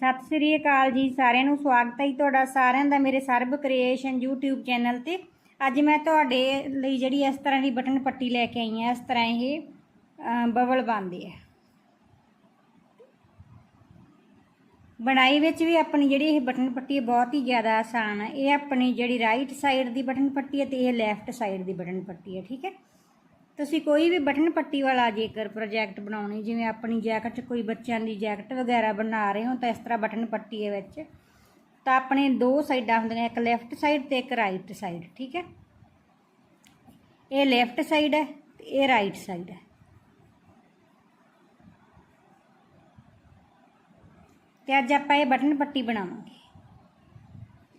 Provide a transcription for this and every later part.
ਸਤਿ ਸ੍ਰੀ ਅਕਾਲ ਜੀ, ਸਾਰਿਆਂ ਨੂੰ ਸਵਾਗਤ ਹੈ ਜੀ ਤੁਹਾਡਾ ਸਾਰਿਆਂ ਦਾ ਮੇਰੇ ਸਰਬ ਕ੍ਰੀਏਸ਼ਨ YouTube ਚੈਨਲ ਤੇ। ਅੱਜ ਮੈਂ ਤੁਹਾਡੇ ਲਈ ਜਿਹੜੀ ਇਸ ਤਰ੍ਹਾਂ ਦੀ ਬਟਨ ਪੱਟੀ ਲੈ ਕੇ ਆਈ ਹਾਂ, ਇਸ ਤਰ੍ਹਾਂ ਇਹ ਬਬਲ ਬਣਦੇ ਆ। ਬਣਾਈ ਵਿੱਚ ਵੀ ਆਪਣੀ ਜਿਹੜੀ ਇਹ ਬਟਨ ਪੱਟੀ ਬਹੁਤ ਹੀ ਜ਼ਿਆਦਾ ਆਸਾਨ ਹੈ ਇਹ ਆਪਣੀ ਜਿਹੜੀ ਰਾਈਟ ਸਾਈਡ ਦੀ ਬਟਨ ਪੱਟੀ ਹੈ ਤੇ ਇਹ ਲੈਫਟ ਸਾਈਡ ਦੀ ਬਟਨ ਪੱਟੀ ਹੈ, ਠੀਕ ਹੈ? ਤੁਸੀਂ ਕੋਈ ਵੀ ਬਟਨ ਪੱਟੀ ਵਾਲਾ ਜੇਕਰ ਪ੍ਰੋਜੈਕਟ ਬਣਾਉਣੀ, ਜਿਵੇਂ ਆਪਣੀ ਜੈਕਟ 'ਚ ਕੋਈ ਬੱਚਿਆਂ ਦੀ ਜੈਕਟ ਵਗੈਰਾ ਬਣਾ ਰਹੇ ਹੋ, ਤਾਂ ਇਸ ਤਰ੍ਹਾਂ ਬਟਨ ਪੱਟੀ ਹੈ ਵਿੱਚ, ਤਾਂ ਆਪਣੇ ਦੋ ਸਾਈਡਾਂ ਹੁੰਦੀਆਂ, ਇੱਕ ਲੈਫਟ ਸਾਈਡ ਤੇ ਇੱਕ ਰਾਈਟ ਸਾਈਡ ਠੀਕ ਹੈ? ਇਹ ਲੈਫਟ ਸਾਈਡ ਹੈ, ਤੇ ਇਹ ਰਾਈਟ ਸਾਈਡ ਹੈ। ਤੇ ਅੱਜ ਆਪਾਂ ਇਹ ਬਟਨ ਪੱਟੀ ਬਣਾਵਾਂਗੇ।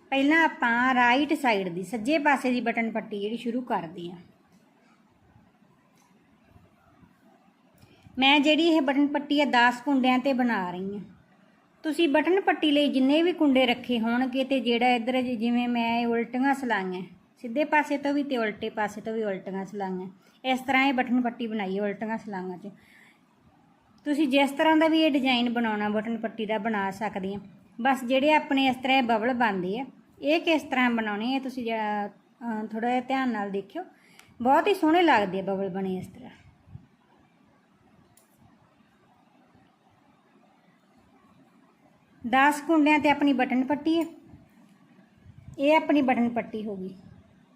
ਪਹਿਲਾਂ ਆਪਾਂ ਰਾਈਟ ਸਾਈਡ ਦੀ, ਸੱਜੇ ਪਾਸੇ ਦੀ ਬਟਨ ਪੱਟੀ ਜਿਹੜੀ ਸ਼ੁਰੂ ਕਰਦੇ ਹਾਂ। ਮੈਂ ਜਿਹੜੀ ਇਹ ਬਟਨ ਪੱਟੀ ਹੈ 10 ਕੁੰਡਿਆਂ ਤੇ ਬਣਾ ਰਹੀ ਹਾਂ। ਤੁਸੀਂ ਬਟਨ ਪੱਟੀ ਲਈ ਜਿੰਨੇ ਵੀ ਕੁੰਡੇ ਰੱਖੇ ਹੋਣਗੇ ਤੇ ਜਿਹੜਾ ਇੱਧਰ ਜਿਵੇਂ ਮੈਂ ਇਹ ਉਲਟੀਆਂ ਸਲਾਈਆਂ, ਸਿੱਧੇ ਪਾਸੇ ਤੋਂ ਵੀ ਤੇ ਉਲਟੇ ਪਾਸੇ ਤੋਂ ਵੀ ਉਲਟੀਆਂ ਸਲਾਈਆਂ। ਇਸ ਤਰ੍ਹਾਂ ਇਹ ਬਟਨ ਪੱਟੀ ਬਣਾਈ ਹੈ ਉਲਟੀਆਂ ਸਲਾਈਆਂ 'ਚ। ਤੁਸੀਂ ਜਿਸ ਤਰ੍ਹਾਂ ਦਾ ਵੀ ਇਹ ਡਿਜ਼ਾਈਨ ਬਣਾਉਣਾ, ਬਟਨ ਪੱਟੀ ਦਾ ਬਣਾ ਸਕਦੇ ਆ। ਬਸ ਜਿਹੜੇ ਆਪਣੇ ਇਸ ਤਰ੍ਹਾਂ ਇਹ ਬਬਲ ਬਣਦੇ ਆ, ਇਹ ਕਿਸ ਤਰ੍ਹਾਂ ਬਣਾਉਣੇ ਆ, ਤੁਸੀਂ ਥੋੜਾ ਜਿਹਾ ਧਿਆਨ ਨਾਲ ਦੇਖਿਓ। ਬਹੁਤ ਹੀ ਸੋਹਣੇ ਲੱਗਦੇ ਆ ਬਬਲ ਬਣੇ ਇਸ ਤਰ੍ਹਾਂ। ਦਸ ਕੁੰਡਿਆਂ ਤੇ ਆਪਣੀ ਬਟਨ ਪੱਟੀ ਹੈ। ਇਹ ਆਪਣੀ ਬਟਨ ਪੱਟੀ ਹੋ ਗਈ।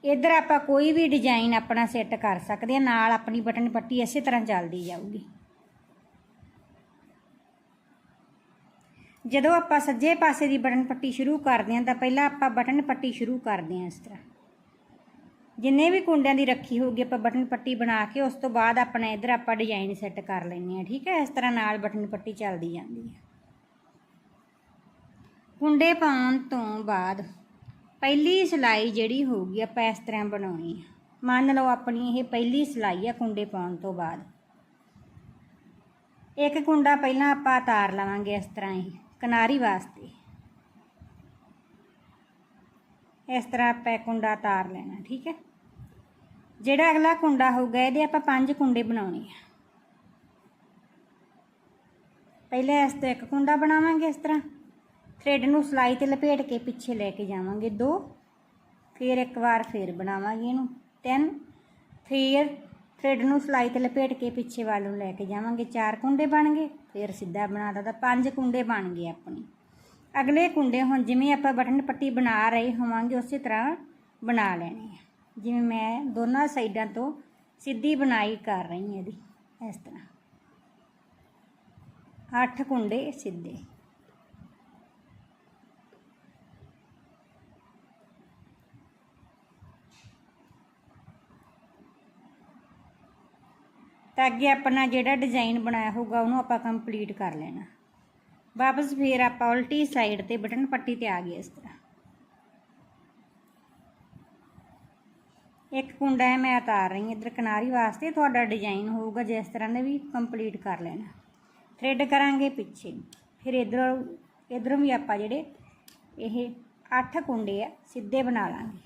ਇੱਧਰ ਆਪਾਂ ਕੋਈ ਵੀ ਡਿਜ਼ਾਈਨ ਆਪਣਾ ਸੈੱਟ ਕਰ ਸਕਦੇ ਹਾਂ। ਨਾਲ ਆਪਣੀ ਬਟਨ ਪੱਟੀ ਇਸੇ ਤਰ੍ਹਾਂ ਚੱਲਦੀ ਜਾਊਗੀ। ਜਦੋਂ ਆਪਾਂ ਸੱਜੇ ਪਾਸੇ ਦੀ ਬਟਨ ਪੱਟੀ ਸ਼ੁਰੂ ਕਰਦੇ ਹਾਂ, ਤਾਂ ਪਹਿਲਾਂ ਆਪਾਂ ਬਟਨ ਪੱਟੀ ਸ਼ੁਰੂ ਕਰਦੇ ਹਾਂ ਇਸ ਤਰ੍ਹਾਂ। ਜਿੰਨੇ ਵੀ ਕੁੰਡਿਆਂ ਦੀ ਰੱਖੀ ਹੋਊਗੀ, ਆਪਾਂ ਬਟਨ ਪੱਟੀ ਬਣਾ ਕੇ ਉਸ ਤੋਂ ਬਾਅਦ ਆਪਣਾ ਇੱਧਰ ਆਪਾਂ ਡਿਜ਼ਾਈਨ ਸੈੱਟ ਕਰ ਲੈਂਦੇ ਹਾਂ। ਠੀਕ ਹੈ? ਇਸ ਤਰ੍ਹਾਂ ਨਾਲ ਬਟਨ ਪੱਟੀ ਚੱਲਦੀ ਜਾਂਦੀ ਹੈ। ਕੁੰਡੇ ਪਾਉਣ ਤੋਂ ਬਾਅਦ ਪਹਿਲੀ ਸਿਲਾਈ ਜਿਹੜੀ ਹੋਊਗੀ, ਆਪਾਂ ਇਸ ਤਰ੍ਹਾਂ ਬਣਾਉਣੀ ਹੈ ਮੰਨ ਲਓ ਆਪਣੀ ਇਹ ਪਹਿਲੀ ਸਿਲਾਈ ਆ ਕੁੰਡੇ ਪਾਉਣ ਤੋਂ ਬਾਅਦ। ਇੱਕ ਕੁੰਡਾ ਪਹਿਲਾਂ ਆਪਾਂ ਤਾਰ ਲਵਾਂਗੇ ਇਸ ਤਰ੍ਹਾਂ ਹੀ, ਕਿਨਾਰੀ ਵਾਸਤੇ। ਇਸ ਤਰ੍ਹਾਂ ਆਪਾਂ ਕੁੰਡਾ ਤਾਰ ਲੈਣਾ, ਠੀਕ ਹੈ? ਜਿਹੜਾ ਅਗਲਾ ਕੁੰਡਾ ਹੋਊਗਾ, ਇਹਦੇ ਆਪਾਂ ਪੰਜ ਕੁੰਡੇ ਬਣਾਉਣੇ ਆ। ਪਹਿਲੇ ਇਸ ਤੋਂ ਇੱਕ ਕੁੰਡਾ ਬਣਾਵਾਂਗੇ ਇਸ ਤਰ੍ਹਾਂ। ਥ੍ਰੈਡ ਨੂੰ ਸਲਾਈ ਤੇ ਲਪੇਟ ਕੇ ਪਿੱਛੇ ਲੈ ਕੇ ਜਾਵਾਂਗੇ ਦੋ, ਫਿਰ ਇੱਕ ਵਾਰ ਫਿਰ ਬਣਾਵਾਂਗੇ ਇਹਨੂੰ। ਤਿੰਨ, ਫਿਰ ਥ੍ਰੈਡ ਨੂੰ ਸਲਾਈ ਤੇ ਲਪੇਟ ਕੇ ਪਿੱਛੇ ਵੱਲ ਨੂੰ ਲੈ ਕੇ ਜਾਵਾਂਗੇ। ਚਾਰ ਕੁੰਡੇ ਬਣ ਗਏ, ਫਿਰ ਸਿੱਧਾ ਬਣਾਤਾ ਤਾਂ ਪੰਜ ਕੁੰਡੇ ਬਣ ਗਏ ਆਪਣੇ। ਅਗਲੇ ਕੁੰਡੇ ਹੁਣ ਜਿਵੇਂ ਆਪਾਂ ਬਟਨ ਪੱਟੀ ਬਣਾ ਰਹੇ ਹੋਵਾਂਗੇ, ਉਸੇ ਤਰ੍ਹਾਂ ਬਣਾ ਲੈਣੇ ਆ। ਜਿਵੇਂ ਮੈਂ ਦੋਨਾਂ ਸਾਈਡਾਂ ਤੋਂ ਸਿੱਧੀ ਬਣਾਈ ਕਰ ਰਹੀ ਹਾਂ ਇਹਦੀ, ਇਸ ਤਰ੍ਹਾਂ। ਅੱਠ ਕੁੰਡੇ ਸਿੱਧੇ। ਤਾਂ ਅੱਗੇ ਆਪਣਾ ਜਿਹੜਾ ਡਿਜ਼ਾਈਨ ਬਣਾਇਆ ਹੋਊਗਾ, ਉਹਨੂੰ ਆਪਾਂ ਕੰਪਲੀਟ ਕਰ ਲੈਣਾ। ਵਾਪਸ ਫੇਰ ਆਪਾਂ ਉਲਟੀ ਸਾਈਡ ਤੇ ਬਟਨ ਪੱਟੀ ਤੇ ਆ ਗਏ ਇਸ ਤਰ੍ਹਾਂ। ਇੱਕ ਕੁੰਡਾ ਹੈ, ਮੈਂ ਉਤਾਰ ਰਹੀ ਹਾਂ ਇੱਧਰ ਕਿਨਾਰੀ ਵਾਸਤੇ, ਤੁਹਾਡਾ ਡਿਜ਼ਾਈਨ ਹੋਊਗਾ ਜਿਸ ਤਰ੍ਹਾਂ ਦੇ ਵੀ ਕੰਪਲੀਟ ਕਰ ਲੈਣਾ। ਥ੍ਰੈਡ ਕਰਾਂਗੇ ਪਿੱਛੇ। ਫਿਰ ਇਧਰੋਂ ਇਧਰੋਂ ਵੀ ਆਪਾਂ ਜਿਹੜੇ ਇਹ 8 ਕੁੰਡੇ ਆ, ਸਿੱਧੇ ਬਣਾ ਲਾਂਗੇ।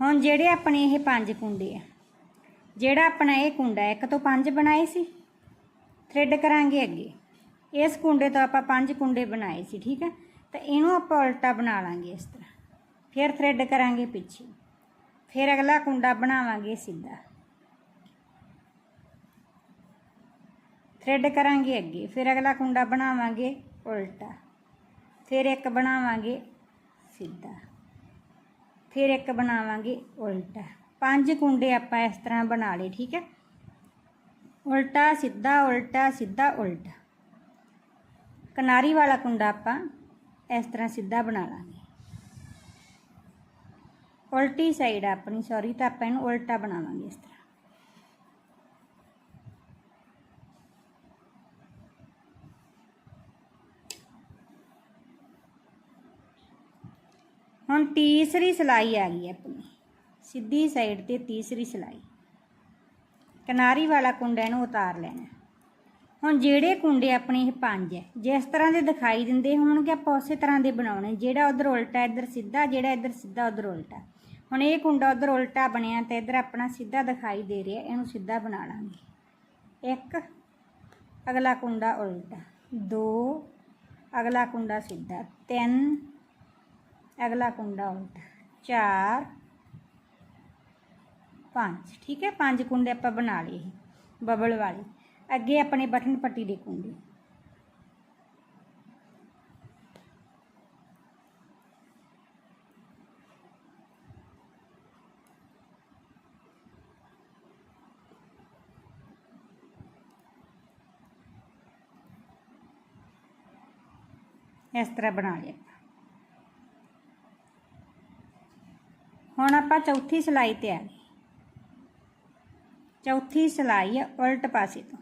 ਹੁਣ ਜਿਹੜੇ ਆਪਣੇ ਇਹ ਪੰਜ ਕੁੰਡੇ ਆ, ਜਿਹੜਾ ਆਪਣਾ ਇਹ ਕੁੰਡਾ ਇੱਕ ਤੋਂ ਪੰਜ ਬਣਾਏ ਸੀ ਥ੍ਰੈਡ ਕਰਾਂਗੇ ਅੱਗੇ। ਇਸ ਕੁੰਡੇ ਤੋਂ ਆਪਾਂ ਪੰਜ ਕੁੰਡੇ ਬਣਾਏ ਸੀ, ਠੀਕ ਹੈ ਤਾਂ ਇਹਨੂੰ ਆਪਾਂ ਉਲਟਾ ਬਣਾ ਲਾਂਗੇ ਇਸ ਤਰ੍ਹਾਂ। ਫਿਰ ਥ੍ਰੈਡ ਕਰਾਂਗੇ ਪਿੱਛੇ। ਫਿਰ ਅਗਲਾ ਕੁੰਡਾ ਬਣਾਵਾਂਗੇ ਸਿੱਧਾ। ਥ੍ਰੈਡ ਕਰਾਂਗੇ ਅੱਗੇ। ਫਿਰ ਅਗਲਾ ਕੁੰਡਾ ਬਣਾਵਾਂਗੇ ਉਲਟਾ। ਫਿਰ ਇੱਕ ਬਣਾਵਾਂਗੇ ਸਿੱਧਾ। ਫਿਰ ਇੱਕ ਬਣਾਵਾਂਗੇ ਉਲਟਾ। ਪੰਜ ਕੁੰਡੇ ਆਪਾਂ ਇਸ ਤਰ੍ਹਾਂ ਬਣਾ ਲਏ, ਠੀਕ ਹੈ? ਉਲਟਾ, ਸਿੱਧਾ ਉਲਟਾ ਸਿੱਧਾ, ਉਲਟਾ। ਕਿਨਾਰੀ ਵਾਲਾ ਕੁੰਡਾ ਆਪਾਂ ਇਸ ਤਰ੍ਹਾਂ ਸਿੱਧਾ ਬਣਾ ਲਾਂਗੇ। ਉਲਟੀ ਸਾਈਡ ਆਪਣੀ ਸੌਰੀ ਤਾਂ ਆਪਾਂ ਇਹਨੂੰ ਉਲਟਾ ਬਣਾਵਾਂਗੇ ਇਸ ਤਰ੍ਹਾਂ। ਹੁਣ ਤੀਸਰੀ ਸਿਲਾਈ ਆ ਗਈ ਆਪਣੀ। ਸਿੱਧੀ ਸਾਈਡ ਤੇ ਤੀਸਰੀ ਸਿਲਾਈ। ਕਿਨਾਰੀ ਵਾਲਾ ਕੁੰਡਾ ਇਹਨੂੰ ਉਤਾਰ ਲੈਣਾ। ਹੁਣ ਜਿਹੜੇ ਕੁੰਡੇ ਆਪਣੇ ਇਹ ਪੰਜ ਹੈ ਜਿਸ ਤਰ੍ਹਾਂ ਦੇ ਦਿਖਾਈ ਦਿੰਦੇ ਹੋਣਗੇ, ਆਪਾਂ ਉਸੇ ਤਰ੍ਹਾਂ ਦੇ ਬਣਾਉਣੇ। ਜਿਹੜਾ ਉਧਰ ਉਲਟਾ, ਇੱਧਰ ਸਿੱਧਾ, ਜਿਹੜਾ ਇੱਧਰ ਸਿੱਧਾ, ਉਧਰ ਉਲਟਾ। ਹੁਣ ਇਹ ਕੁੰਡਾ ਉਧਰ ਉਲਟਾ ਬਣਿਆ ਤੇ ਇੱਧਰ ਆਪਣਾ ਸਿੱਧਾ ਦਿਖਾਈ ਦੇ ਰਿਹਾ, ਇਹਨੂੰ ਸਿੱਧਾ ਬਣਾ ਲਾਂਗੇ। ਇੱਕ, ਅਗਲਾ ਕੁੰਡਾ ਉਲਟਾ। ਦੋ, ਅਗਲਾ ਕੁੰਡਾ ਸਿੱਧਾ। ਤਿੰਨ ਅਗਲਾ ਕੁੰਡਾ ਉਲਟਾ ਚਾਰ ਪੰਜ ਠੀਕ ਹੈ ਪੰਜ ਕੁੰਡੇ ਆਪਾਂ ਬਣਾ ਲਏ ਇਹ ਬਬਲ ਵਾਲੇ ਅੱਗੇ ਆਪਣੇ ਬਟਨ ਪੱਟੀ ਦੇ ਕੁੰਡੇ ਇਸ ਤਰ੍ਹਾਂ ਬਣਾ ਲਿਆ ਹੁਣ ਆਪਾਂ ਚੌਥੀ ਸਿਲਾਈ ਤੇ ਆ। ਗਏ ਚੌਥੀ ਸਿਲਾਈ ਹੈ ਉਲਟ ਪਾਸੇ ਤੋਂ।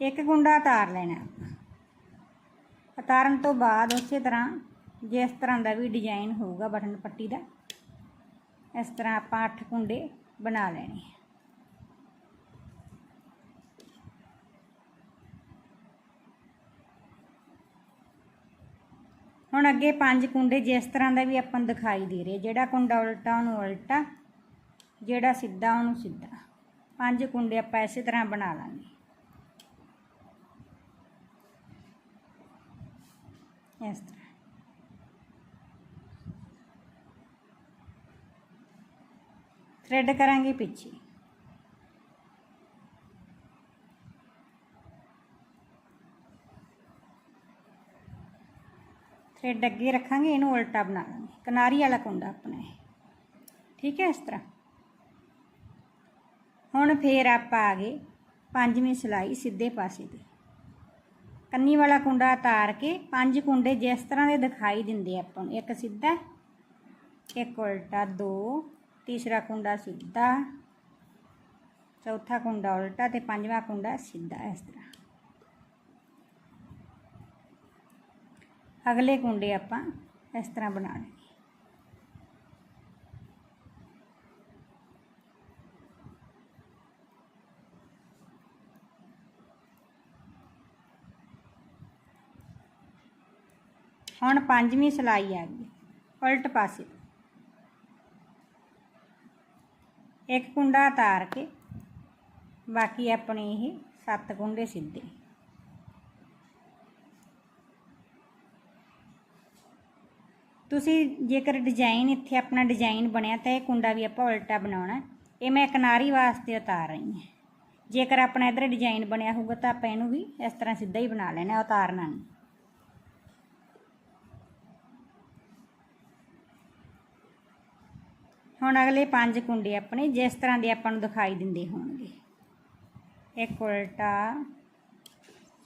ਇੱਕ ਕੁੰਡਾ ਉਤਾਰ ਲੈਣਾ ਆਪਾਂ। ਉਤਾਰਨ ਤੋਂ ਬਾਅਦ ਉਸੇ ਤਰ੍ਹਾਂ ਜਿਸ ਤਰ੍ਹਾਂ ਦਾ ਵੀ ਡਿਜ਼ਾਈਨ ਹੋਊਗਾ ਬਟਨ ਪੱਟੀ ਦਾ, ਇਸ ਤਰ੍ਹਾਂ ਆਪਾਂ 8 ਕੁੰਡੇ ਬਣਾ ਲੈਣੇ ਹੁਣ ਅੱਗੇ ਪੰਜ ਕੁੰਡੇ ਜਿਸ ਤਰ੍ਹਾਂ ਦਾ ਵੀ ਆਪਾਂ ਦਿਖਾਈ ਦੇ ਰਿਹਾ, ਜਿਹੜਾ ਕੁੰਡਾ ਉਲਟਾ ਉਹਨੂੰ ਉਲਟਾ, ਜਿਹੜਾ ਸਿੱਧਾ ਉਹਨੂੰ ਸਿੱਧਾ। ਪੰਜ ਕੁੰਡੇ ਆਪਾਂ ਇਸੇ ਤਰ੍ਹਾਂ ਬਣਾ ਲਾਂਗੇ। ਇਸ ਤਰ੍ਹਾਂ। ਥ੍ਰੈਡ ਕਰਾਂਗੇ ਪਿੱਛੇ। ਫਿਰ ਡੱਗੇ ਰੱਖਾਂਗੇ, ਇਹਨੂੰ ਉਲਟਾ ਬਣਾ ਲਾਂਗੇ। ਕਿਨਾਰੀ ਵਾਲਾ ਕੁੰਡਾ ਆਪਣਾ ਹੈ ਠੀਕ ਹੈ ਇਸ ਤਰ੍ਹਾਂ। ਹੁਣ ਫੇਰ ਆਪਾਂ ਆ ਗਏ ਪੰਜਵੀਂ ਸਿਲਾਈ ਸਿੱਧੇ ਪਾਸੇ ਦੀ ਕੰਨੀ ਵਾਲਾ ਕੁੰਡਾ ਉਤਾਰ ਕੇ, ਪੰਜ ਕੁੰਡੇ ਜਿਸ ਤਰ੍ਹਾਂ ਦੇ ਦਿਖਾਈ ਦਿੰਦੇ ਆਪਾਂ ਨੂੰ। ਇੱਕ ਸਿੱਧਾ, ਇੱਕ ਉਲਟਾ, ਦੋ, ਤੀਸਰਾ ਕੁੰਡਾ ਸਿੱਧਾ, ਚੌਥਾ ਕੁੰਡਾ ਉਲਟਾ ਤੇ ਪੰਜਵਾਂ ਕੁੰਡਾ ਸਿੱਧਾ ਇਸ ਤਰ੍ਹਾਂ। ਅਗਲੇ ਕੁੰਡੇ ਆਪਾਂ ਇਸ ਤਰ੍ਹਾਂ ਬਣਾਉਣੇ ਹੁਣ ਪੰਜਵੀਂ ਸਲਾਈ ਆ ਗਈ ਉਲਟ ਪਾਸੇ ਇੱਕ ਕੁੰਡਾ ਉਤਾਰ ਕੇ ਬਾਕੀ ਆਪਣੇ ਇਹ ਸੱਤ ਕੁੰਡੇ ਸਿੱਧੇ ਤੁਸੀਂ ਜੇਕਰ ਡਿਜ਼ਾਈਨ ਇੱਥੇ ਆਪਣਾ ਡਿਜ਼ਾਈਨ ਬਣਿਆ ਤਾਂ ਇਹ ਕੁੰਡਾ ਵੀ ਆਪਾਂ ਉਲਟਾ ਬਣਾਉਣਾ। ਇਹ ਮੈਂ ਕਿਨਾਰੀ ਵਾਸਤੇ ਉਤਾਰ ਰਹੀ ਹਾਂ। ਜੇਕਰ ਆਪਣਾ ਇਧਰ ਡਿਜ਼ਾਈਨ ਬਣਿਆ ਹੋਊਗਾ ਤਾਂ ਆਪਾਂ ਇਹਨੂੰ ਵੀ ਇਸ ਤਰ੍ਹਾਂ ਸਿੱਧਾ ਹੀ ਬਣਾ ਲੈਣਾ, ਉਤਾਰਨਾ ਨਹੀਂ। ਹੁਣ ਅਗਲੇ ਪੰਜ ਕੁੰਡੇ ਆਪਣੇ ਜਿਸ ਤਰ੍ਹਾਂ ਦੇ ਆਪਾਂ ਨੂੰ ਦਿਖਾਈ ਦਿੰਦੇ ਹੋਣਗੇ। ਇੱਕ ਉਲਟਾ,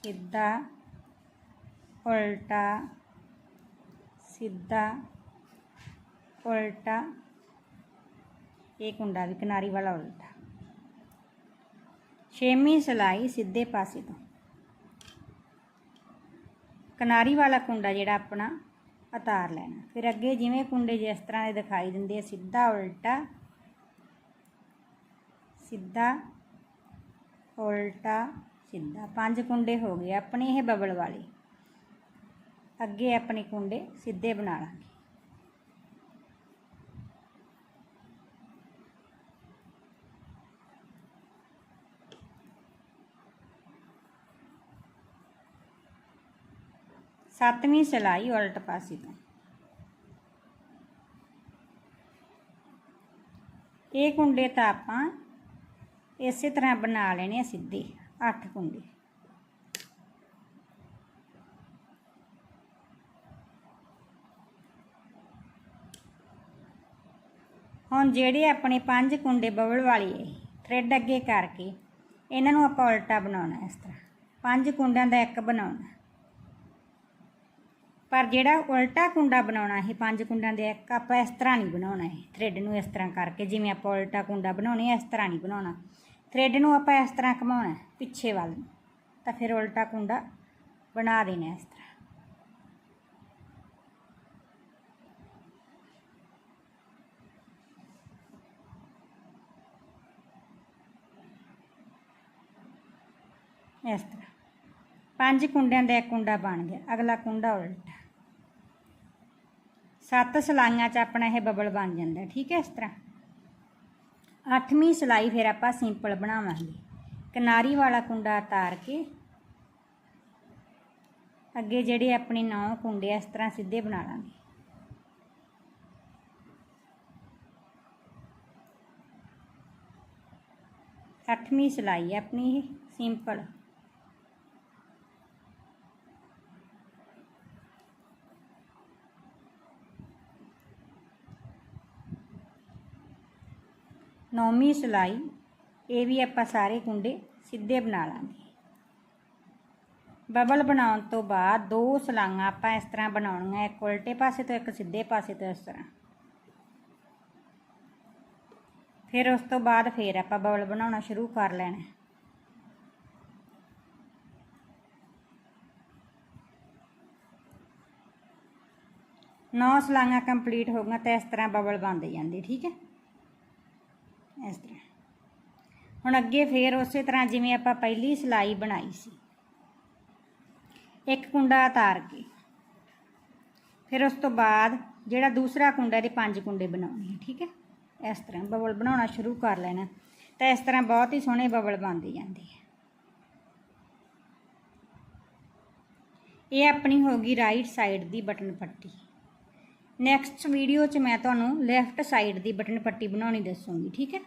ਸਿੱਧਾ, ਉਲਟਾ ਸਿੱਧਾ, ਉਲਟਾ, ਇਹ ਕੁੰਡਾ ਵੀ ਕਿਨਾਰੀ ਵਾਲਾ ਉਲਟਾ। ਛੇਵੀਂ ਸਲਾਈ ਸਿੱਧੇ ਪਾਸੇ ਤੋਂ। ਕਿਨਾਰੀ ਵਾਲਾ ਕੁੰਡਾ ਜਿਹੜਾ ਆਪਣਾ, ਉਤਾਰ ਲੈਣਾ। ਫਿਰ ਅੱਗੇ ਜਿਵੇਂ ਕੁੰਡੇ ਜਿਸ ਤਰ੍ਹਾਂ ਦੇ ਦਿਖਾਈ ਦਿੰਦੇ ਆ, ਸਿੱਧਾ, ਉਲਟਾ ਸਿੱਧਾ ਉਲਟਾ, ਸਿੱਧਾ। ਪੰਜ ਕੁੰਡੇ ਹੋ ਗਏ ਆਪਣੇ ਇਹ ਬਬਲ ਵਾਲੇ। ਅੱਗੇ ਆਪਣੇ ਕੁੰਡੇ ਸਿੱਧੇ ਬਣਾ ਲਾਂਗੇ। ਸੱਤਵੀਂ ਸਿਲਾਈ ਉਲਟ ਪਾਸੇ ਤੋਂ। ਇਹ ਕੁੰਡੇ ਤਾਂ ਆਪਾਂ ਇਸੇ ਤਰ੍ਹਾਂ ਬਣਾ ਲੈਣੇ ਆ ਸਿੱਧੇ 8 ਕੁੰਡੇ। ਹੁਣ ਜਿਹੜੇ ਆਪਣੇ ਪੰਜ ਕੁੰਡੇ ਬਬਲ ਵਾਲੀ ਹੈ ਥ੍ਰੈਡ ਅੱਗੇ ਕਰਕੇ ਇਹਨਾਂ ਨੂੰ ਆਪਾਂ ਉਲਟਾ ਬਣਾਉਣਾ ਇਸ ਤਰ੍ਹਾਂ। ਪੰਜ ਕੁੰਡਿਆਂ ਦਾ ਇੱਕ ਬਣਾਉਣਾ। ਪਰ ਜਿਹੜਾ ਉਲਟਾ ਕੁੰਡਾ ਬਣਾਉਣਾ ਹੈ ਪੰਜ ਕੁੰਡਾਂ ਦੇ ਇੱਕ, ਆਪਾਂ ਇਸ ਤਰ੍ਹਾਂ ਨਹੀਂ ਬਣਾਉਣਾ ਹੈ ਥ੍ਰੈਡ ਨੂੰ ਇਸ ਤਰ੍ਹਾਂ ਕਰਕੇ, ਜਿਵੇਂ ਆਪਾਂ ਉਲਟਾ ਕੁੰਡਾ ਬਣਾਉਣੇ, ਇਸ ਤਰ੍ਹਾਂ ਨਹੀਂ ਬਣਾਉਣਾ। ਥ੍ਰੈਡ ਨੂੰ ਆਪਾਂ ਇਸ ਤਰ੍ਹਾਂ ਘਮਾਉਣਾ ਪਿੱਛੇ ਵੱਲ ਨੂੰ, ਤਾਂ ਫਿਰ ਉਲਟਾ ਕੁੰਡਾ ਬਣਾ ਦੇਣਾ ਇਸ ਤਰ੍ਹਾਂ। ਇਸ ਤਰ੍ਹਾਂ। ਪੰਜ ਕੁੰਡਿਆਂ ਦਾ ਇੱਕ ਕੁੰਡਾ ਬਣ ਗਿਆ। ਅਗਲਾ ਕੁੰਡਾ ਉਲਟਾ। ਸੱਤ ਸਲਾਈਆਂ 'ਚ ਆਪਣਾ ਇਹ ਬਬਲ ਬਣ ਜਾਂਦਾ, ਠੀਕ ਹੈ ਇਸ ਤਰ੍ਹਾਂ। ਅੱਠਵੀਂ ਸਲਾਈ ਫਿਰ ਆਪਾਂ ਸਿੰਪਲ ਬਣਾਵਾਂਗੇ। ਕਿਨਾਰੀ ਵਾਲਾ ਕੁੰਡਾ ਉਤਾਰ ਕੇ, ਅੱਗੇ ਜਿਹੜੇ ਆਪਣੇ ਨੌ ਕੁੰਡੇ ਇਸ ਤਰ੍ਹਾਂ ਸਿੱਧੇ ਬਣਾ ਲਾਂਗੇ। ਅੱਠਵੀਂ ਸਲਾਈ ਆਪਣੀ ਇਹ, ਸਿੰਪਲ। ਨੌਵੀਂ ਸਲਾਈ, ਇਹ ਵੀ ਆਪਾਂ ਸਾਰੇ ਕੁੰਡੇ ਸਿੱਧੇ ਬਣਾ ਲਾਂਗੇ। ਬਬਲ ਬਣਾਉਣ ਤੋਂ ਬਾਅਦ ਦੋ ਸਲਾਈਆਂ ਆਪਾਂ ਇਸ ਤਰ੍ਹਾਂ ਬਣਾਉਣੀਆਂ, ਇੱਕ ਉਲਟੇ ਪਾਸੇ ਤੋਂ, ਇੱਕ ਸਿੱਧੇ ਪਾਸੇ ਤੋਂ ਇਸ ਤਰ੍ਹਾਂ। ਫਿਰ ਉਸ ਤੋਂ ਬਾਅਦ ਫਿਰ ਆਪਾਂ ਬਬਲ ਬਣਾਉਣਾ ਸ਼ੁਰੂ ਕਰ ਲੈਣਾ। ਨੌ ਸਲਾਈਆਂ ਕੰਪਲੀਟ ਹੋ ਗਈਆਂ ਤਾਂ ਇਸ ਤਰ੍ਹਾਂ ਬਬਲ ਬਣਦੇ ਜਾਂਦੇ, ਠੀਕ ਹੈ? ਇਸ ਤਰ੍ਹਾਂ। ਹੁਣ ਅੱਗੇ ਫੇਰ ਉਸੇ ਤਰ੍ਹਾਂ ਜਿਵੇਂ ਆਪਾਂ ਪਹਿਲੀ ਸਲਾਈ ਬਣਾਈ ਸੀ। ਇੱਕ ਕੁੰਡਾ ਉਤਾਰ ਕੇ। ਫਿਰ ਉਸ ਤੋਂ ਬਾਅਦ ਜਿਹੜਾ ਦੂਸਰਾ ਕੁੰਡਾ ਦੇ ਪੰਜ ਕੁੰਡੇ ਬਣਾਉਣੇ ਠੀਕ ਹੈ? ਇਸ ਤਰ੍ਹਾਂ ਬਬਲ ਬਣਾਉਣਾ ਸ਼ੁਰੂ ਕਰ ਲੈਣਾ। ਤਾਂ ਇਸ ਤਰ੍ਹਾਂ ਬਹੁਤ ਹੀ ਸੋਹਣੇ ਬਬਲ ਬਣਦੇ ਜਾਂਦੇ ਆ। ਇਹ ਆਪਣੀ ਹੋ ਗਈ ਰਾਈਟ ਸਾਈਡ ਦੀ ਬਟਨ ਪੱਟੀ। ਨੈਕਸਟ ਵੀਡੀਓ 'ਚ ਮੈਂ ਤੁਹਾਨੂੰ ਲੈਫਟ ਸਾਈਡ ਦੀ ਬਟਨ ਪੱਟੀ ਬਣਾਉਣੀ ਦੱਸੂਗੀ, ਠੀਕ ਹੈ?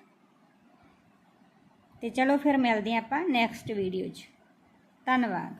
ਤੇ ਚਲੋ ਫਿਰ ਮਿਲਦੇ ਹਾਂ ਆਪਾਂ ਨੈਕਸਟ ਵੀਡੀਓ 'ਚ। ਧੰਨਵਾਦ।